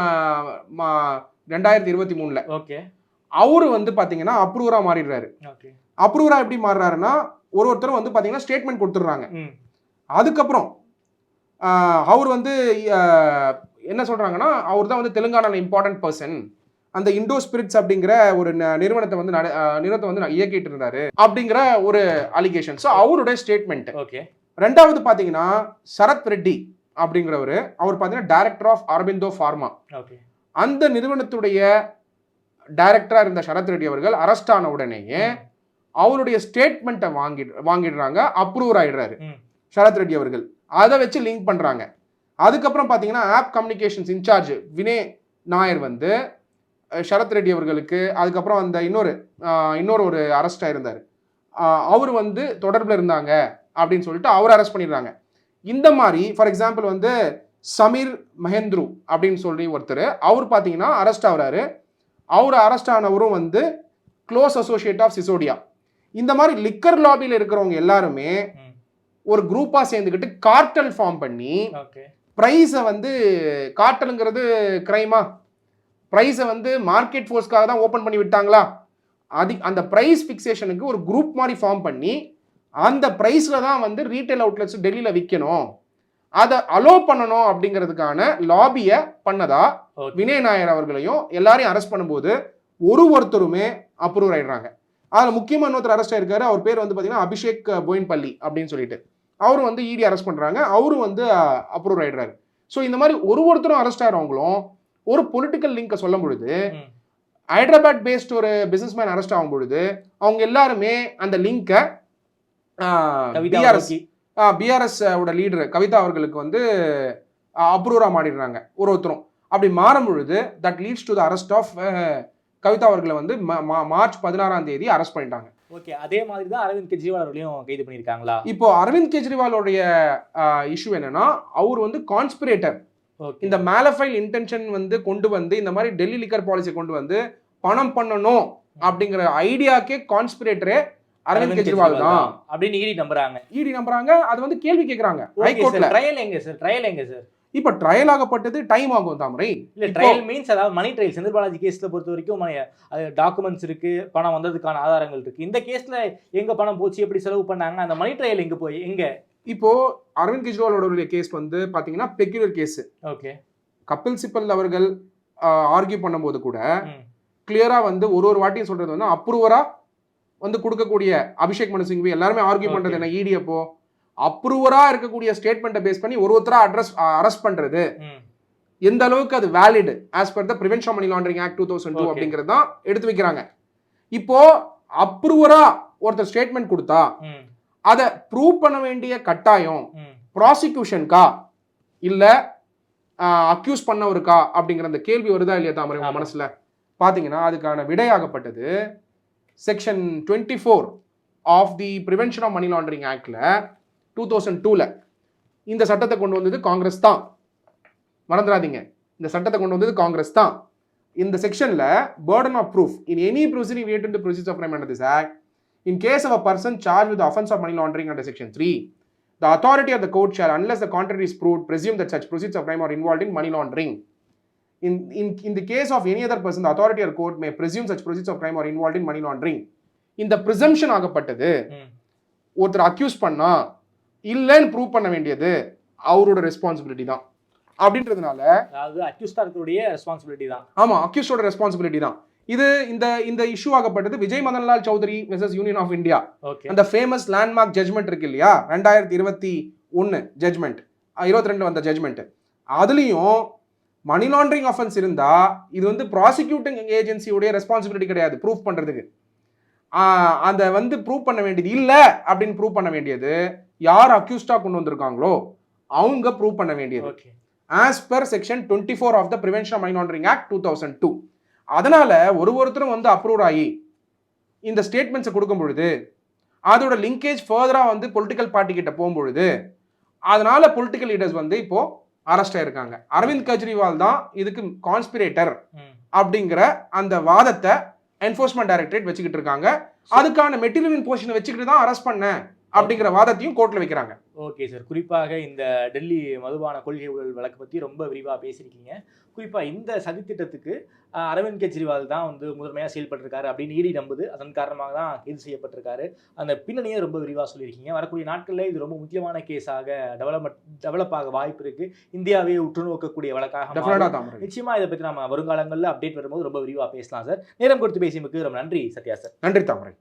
Speaker 2: ரெண்டாயிரத்தி இருபத்தி மூணுல.
Speaker 3: ஓகே.
Speaker 2: அவரு வந்து பாத்தீங்கன்னா அப்ரூவரா மாறிடுறாரு. அப்ரூவரா எப்படி மாறுறாருன்னா ஒரு ஒருத்தர் வந்து பாத்தீங்கன்னா ஸ்டேட்மெண்ட் கொடுத்துடுறாங்க. அதுக்கப்புறம் அவர் வந்து என்ன சொல்றாங்கன்னா அவர் தான் வந்து தெலுங்கானால இம்பார்ட்டன்ட் பர்சன் அந்த இண்டோ ஸ்பிரிட்ஸ் அப்படிங்கிற ஒரு நிறுவனத்தை வந்து நிறுவனத்தை வந்து இயக்கிட்டு இருந்தாரு அப்படிங்கிற ஒரு அலிகேஷன் ஸோ அவருடைய ஸ்டேட்மெண்ட்
Speaker 3: ஓகே.
Speaker 2: ரெண்டாவது பாத்தீங்கன்னா சரத் ரெட்டி. அப்படிங்கிறவர் அவர் பார்த்தீங்கன்னா டைரக்டர் ஆஃப் அரபிந்தோ ஃபார்மா அந்த நிறுவனத்துடைய டைரக்டரா இருந்த சரத் ரெட்டி அவர்கள் அரெஸ்ட் ஆன உடனேயே அவருடைய ஸ்டேட்மெண்ட்டை வாங்கி வாங்கிடுறாங்க அப்ரூவர் ஆயிடுறாரு.
Speaker 3: ம்.
Speaker 2: சரத் ரெட்டி அவர்கள். அதை வச்சு லிங்க் பண்றாங்க. அதுக்கப்புறம் பார்த்தீங்கன்னா of communications incharge Vinay Nair வந்து சரத் ரெட்டி அவர்களுக்கு அதுக்கப்புறம் அந்த இன்னொரு இன்னொரு ஒரு அரெஸ்ட் ஆயிருந்தார் அவர் வந்து தொடர்பில் இருந்தாங்க அப்படின்னு சொல்லிட்டு அவர் அரெஸ்ட் பண்ணிடுறாங்க. இந்த மாதிரி ஃபார் எக்ஸாம்பிள் வந்து சமீர் மஹேந்த்ரு அப்படின்னு சொல்லி ஒருத்தர் அவர் பார்த்தீங்கன்னா அரெஸ்ட் ஆகுறாரு. அவர் அரெஸ்ட் ஆனவரும் வந்து க்ளோஸ் அசோசியேட் ஆஃப் சிசோடியா இந்த மாதிரி லிக்கர் லாபியில் இருக்கிறவங்க எல்லாருமே. ஒரு குரூப்பாக சேர்ந்துக்கிட்டு கார்ட்டல் ஃபார்ம் பண்ணி ப்ரைஸை வந்து கார்ட்டலுங்கிறது கிரைமா ப்ரைஸை வந்து மார்க்கெட் ஃபோர்ஸ்க்காக தான் ஓப்பன் பண்ணி விட்டாங்களா? அது அந்த ப்ரைஸ் ஃபிக்சேஷனுக்கு ஒரு குரூப் மாதிரி ஃபார்ம் பண்ணி அந்த ப்ரைஸில் தான் வந்து ரீட்டைல் அவுட்லெட்ஸ் டெல்லியில் விற்கணும் அதை அலோ பண்ணணும் அப்படிங்கிறதுக்கான லாபியை பண்ணதா. வினய் நாயர் அவர்களையும் எல்லாரையும் அரெஸ்ட் பண்ணும்போது ஒரு ஒருத்தருமே அப்ரூவ் ஆயிடுறாங்க. அதில் முக்கியமாக இன்னொருத்தர் அரெஸ்ட் ஆயிருக்காரு. அவர் பேர் வந்து பார்த்தீங்கன்னா அபிஷேக் போயின்பள்ளி அப்படின்னு சொல்லிட்டு. அவரும் வந்து இடி அரெஸ்ட் பண்ணுறாங்க அவரும் வந்து அப்ரூவ் ஆயிடுறாரு. ஸோ இந்த மாதிரி ஒரு ஒருத்தரும் அரெஸ்ட் ஆகிறவங்களும் ஒரு பொலிட்டிக்கல் லிங்கை சொல்லும் பொழுது. ஹைதராபாத் பேஸ்ட் ஒரு பிசினஸ்மேன் அரெஸ்ட் ஆகும் பொழுது அவங்க எல்லாருமே அந்த லிங்கை பிஆர்எஸ் பிஆர்எஸ் உட லீடர் கவிதா அவர்களுக்கு வந்து அப்ரூவராக மாறிடுறாங்க ஒரு ஒருத்தரும். அப்படி மாறும் பொழுது that leads to the arrest of Kavitha அவர்களை வந்து மார்ச் பதினாறாம் தேதி அரெஸ்ட் பண்ணிட்டாங்க.
Speaker 3: ஓகே அதே மாதிரி தான் அரவிந்த் கெஜ்ரிவால் அவர்களையும் கைது பண்ணியிருக்காங்களா?
Speaker 2: இப்போ அரவிந்த் கெஜ்ரிவாலோடைய இஷ்யூ என்னன்னா அவர் வந்து கான்ஸ்பிரேட்டர் இந்த மேலஃபைல் இன்டென்ஷன் வந்து கொண்டு வந்து இந்த மாதிரி டெல்லி லிக்கர் பாலிசி கொண்டு வந்து பணம் பண்ணணும் அப்படிங்கிற ஐடியாக்கே கான்ஸ்பிரேட்டரே அரவிந்த் கெஜ்ரிவால் தான்.
Speaker 3: அப்படின்னு ஈடி நம்புறாங்க.
Speaker 2: இடி நம்புறாங்க. அது வந்து கேள்வி கேட்கறாங்க ஹைகோர்ட்ல
Speaker 3: ட்ரையல் எங்க சார் ட்ரையல் எங்க சார்
Speaker 2: இப்ப ட்ரையல் ஆகப்பட்டது டைம் ஆகும் தாமரை.
Speaker 3: இல்ல ட்ரையல் மீன்ஸ் அதாவது மணி ட்ரையல் செந்தில் பாலாஜி கேஸ்ல பொறுத்த வரைக்கும் அது டாக்குமெண்ட்ஸ் இருக்கு பணம் வந்ததுக்கான ஆதாரங்கள் இருக்கு. இந்த கேஸ்ல எங்க பணம் போச்சு எப்படி செலவு பண்ணாங்க அந்த மணி ட்ரையல் எங்க போய் எங்க?
Speaker 2: இப்போ அரவிந்த் கெஜ்ரிவாலோட கேஸ் வந்து பாத்தீங்கன்னா peculiar case
Speaker 3: okay
Speaker 2: Kapil Sibal அவர்கள் ஆர்கியூ பண்ணும்போது கூட. கிளியரா வந்து ஒரு ஒரு வாட்டியும் சொல்றது வந்து அப்ரூவரா வந்து கொடுக்கக்கூடிய அபிஷேக் மனு சிங்வி எல்லாருமே ஆர்கியூ பண்றது. என்ன இடி அப்போ அப்ரூவரா இருக்கக்கூடிய ஸ்டேட்மெண்ட்டை பேஸ் பண்ணி ஒரு ஒருத்தரா அட்ரஸ் அரெஸ்ட் பண்றது. எந்த அளவுக்கு அது valid as per the prevention money laundering act two thousand two. அப்படிங்கிறது தான் எடுத்து வைக்கிறாங்க இப்போ அப்ரூவரா ஒருத்தர் ஸ்டேட்மெண்ட் கொடுத்தா. அதை ப்ரூவ் பண்ண வேண்டிய கட்டாயம்
Speaker 3: ம்.
Speaker 2: ப்ராசிக்யூஷனுக்கா இல்ல அக்யூஸ் பண்ணவருக்கா அப்படிங்கிற அந்த கேள்வி வருதா இல்லையா தாமரை உங்க. மனசுல பாத்தீங்கன்னா அதுக்கான விடையாகப்பட்டது section twenty four of the prevention of money laundering ஆக்டில் டூ தௌசண்ட் டூவில் இந்த சட்டத்தை கொண்டு வந்தது காங்கிரஸ் தான் மறந்துடாதீங்க இந்த சட்டத்தை கொண்டு வந்தது காங்கிரஸ் தான் இந்த செக்ஷனில் burden of proof in any proceeding related to procedure of crime under this act in case of a person charge with offence of money laundering under section three the authority of the court shall unless the contrary is prove presume that such proceeds of crime are involve in money laundering in, in, in the case of any other person the authority the court may presume such proceeds of crime are involved in money laundering. இந்த presumption ஆகப்பட்டது. ஒருத்தர் accuse பண்ணா இல்லைன்னு prove பண்ண வேண்டியது அவரோட responsibility தான். அப்படின்றதுனால
Speaker 3: அதாவது அக்யூஸ்டா இருக்கக்கூடிய ரெஸ்பான்சிபிலிட்டி தான்.
Speaker 2: ஆமா அக்யூஸ்டோட ரெஸ்பான்சிபிலிட்டி தான். இது இந்த இந்த issue ஆகப்பட்டது Vijay Madanlal Choudhary versus Union of India அந்த ஃபேமஸ் லேண்ட்மார்க் ஜட்மெண்ட் இருக்கு இல்லையா? ரெண்டாயிரத்தி இருபத்தி ஒன்று ஜட்மெண்ட் இருபத்தி ரெண்டு வந்த ஜட்மெண்ட் அதுலேயும் மணி லாண்டரிங் அஃபென்ஸ் இருந்தா இது வந்து ப்ராசிக்யூட்டிங் ஏஜென்சியுடைய ரெஸ்பான்சிபிலிட்டி கிடையாது ப்ரூஃப் பண்றதுக்கு. ஆஹ் அந்த வந்து ப்ரூவ் பண்ண வேண்டியது இல்லை அப்படின்னு ப்ரூவ் பண்ண வேண்டியது யார் அக்யூஸ்டா கொண்டு வந்திருக்காங்களோ அவங்க ப்ரூவ் பண்ண வேண்டியது. As per section twenty four of the prevention of money laundering act two thousand two அதனால ஒரு ஒருத்தரும் வந்து அப்ரூவ் ஆகி இந்த ஸ்டேட்மெண்ட்ஸை கொடுக்கும் பொழுது அதோட லிங்கேஜ் ஃபர்தராக வந்து பொலிட்டிக்கல் பார்ட்டி கிட்ட போகும்பொழுது அதனால பொலிட்டிக்கல் லீடர்ஸ் வந்து இப்போ அரெஸ்ட் ஆயிருக்காங்க. அரவிந்த் கெஜ்ரிவால் தான் இதுக்கு கான்ஸ்பிரேட்டர். அப்படிங்கிற அந்த வாதத்தை என்ஃபோர்ஸ்மெண்ட் டைரக்டரேட் வச்சுக்கிட்டு இருக்காங்க. அதுக்கான மெட்டீரியல் போர்ஷனை வச்சுக்கிட்டு தான் அரெஸ்ட் பண்ணேன். அப்படிங்கிற வாதத்தையும் கோர்ட்ல வைக்கிறாங்க.
Speaker 3: ஓகே சார் குறிப்பாக இந்த டெல்லி மதுபான கொள்கை ஊழல் வழக்கு பற்றி ரொம்ப விரிவாக பேசியிருக்கீங்க. குறிப்பாக இந்த சதித்திட்டத்துக்கு அரவிந்த் கெஜ்ரிவால் தான் வந்து முதன்மையாக செயல்பட்டிருக்காரு அப்படின்னு ஈடி நம்புது. அதன் காரணமாக தான் கைது செய்யப்பட்டிருக்காரு. அந்த பின்னணியை ரொம்ப விரிவாக சொல்லியிருக்கீங்க. வரக்கூடிய நாட்களில் இது ரொம்ப முக்கியமான கேஸாக டெவலப்மெண்ட் டெவலப் ஆக வாய்ப்பு இருக்கு. இந்தியாவே உற்று நோக்கக்கூடிய வழக்காக மாறும்.
Speaker 2: டெஃபினட்டா தாமரை
Speaker 3: நிச்சயமா இதை பற்றி நம்ம வருங்காலங்களில் அப்டேட் வரும்போது ரொம்ப விரிவாக பேசலாம் சார் நேரம் கொடுத்து பேசியமைக்கு ரொம்ப நன்றி சத்யா சார்
Speaker 2: நன்றி தாமரை.